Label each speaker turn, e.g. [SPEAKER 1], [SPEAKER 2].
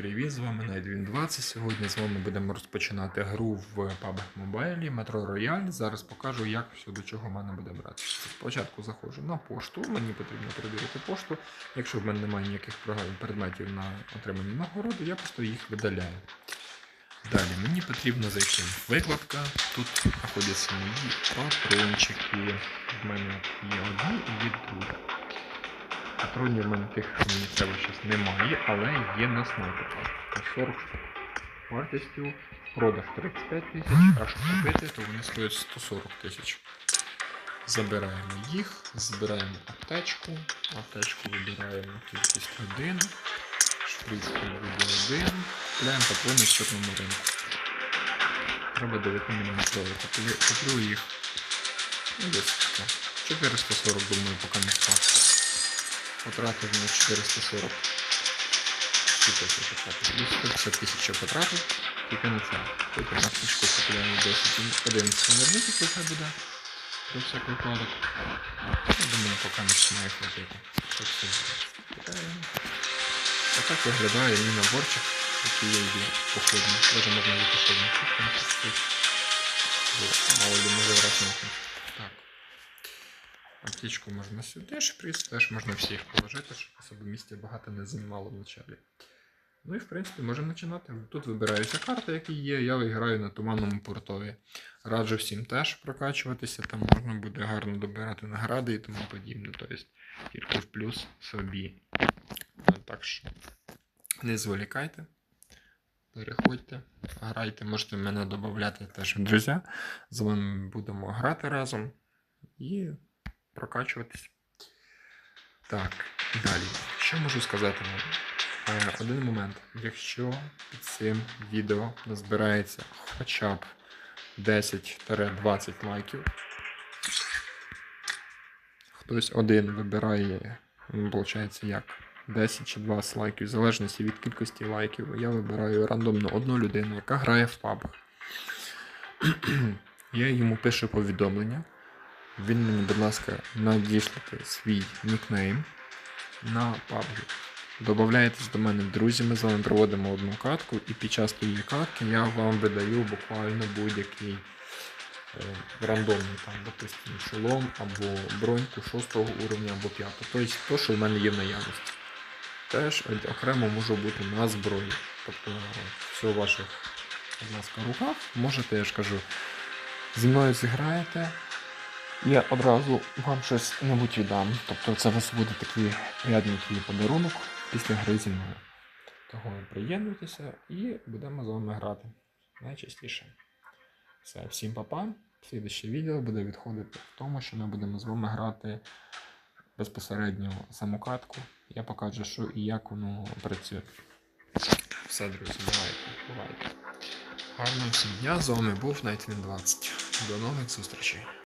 [SPEAKER 1] привіт! З вами Найтвін 20. Сьогодні з вами будемо розпочинати гру в PUBG Mobile Metro Royale. Зараз покажу, як все до чого в мене буде брати. Спочатку заходжу на пошту, мені потрібно перевірити пошту. Якщо в мене немає ніяких предметів на отримані нагороди, я просто їх видаляю. Далі мені потрібно зайти викладка. Тут знаходяться мої патрончики. В мене є одні і є другі. Патронів в мене тих, що треба щось немає, але є на снайперках. По 40 штук. Вартістю продаж 35 тисяч, а щоб купити, то вони стоять 140 тисяч. Забираємо їх, збираємо аптечку, аптечку вибираємо кількість 1, шприцку буде 1, купляємо патрони в чорному ринку. Треба 9 мм. Куплю, їх ну, десь таке. 440, думаю, поки не спав. Потратив на 440. Скільки це потратив? Десь 150 потратив, тільки на це. Потім на книжку купляємо 10, 11 енергетиків хай буде. Про всяк випадок. Я думаю, поки починає хватити. Так. А так виглядає мій наборчик, який я йду походні. Даже можна походні. Мало ли може враз Аптечку можна сюди, шприц теж можна всіх положити, щоб особо місця багато не займало в началі. Ну і в принципі можемо починати. Тут вибираються карти, які є. Я граю на туманному портові. Раджу всім теж прокачуватися, там можна буде гарно добирати награди і тому подібне. Тобто тільки в плюс собі. Так що не зволікайте. Переходьте, грайте, можете мене додати теж в друзі. З вами будемо грати разом і прокачуватись. Так, далі. Що можу сказати вам? Е, Один момент. Якщо під цим відео назбирається хоча б 10-20 лайків, хтось один вибирає, виходить, як 10 чи 20 лайків, в залежності від кількості лайків, я вибираю рандомно одну людину, яка грає в PUBG. Я йому пишу повідомлення. Він мені, будь ласка, надішлите свій нікнейм на PUBG. Добавляєтесь до мене друзі, ми з вами проводимо одну катку, і під час тієї катки я вам видаю буквально будь-який е, рандомний, там, допустимо, шолом або броньку 6 уровня або 5. Тобто то, що в мене є в наявності. Теж окремо може бути на зброї. Тобто все в ваших, будь ласка, руках. Можете, я ж кажу, зі мною зіграєте. Я одразу вам щось небудь віддам. Тобто це у вас буде такий рядненький подарунок після гри зі мною. Того приєднуйтеся і будемо з вами грати найчастіше. Все, всім па-па. Слідуще відео буде відходити в тому, що ми будемо з вами грати безпосередньо саму катку. Я покажу, що і як воно працює. Все, друзі, давайте, бувайте. Гарного всім дня, з вами був Nightwing 20. До нових зустрічей.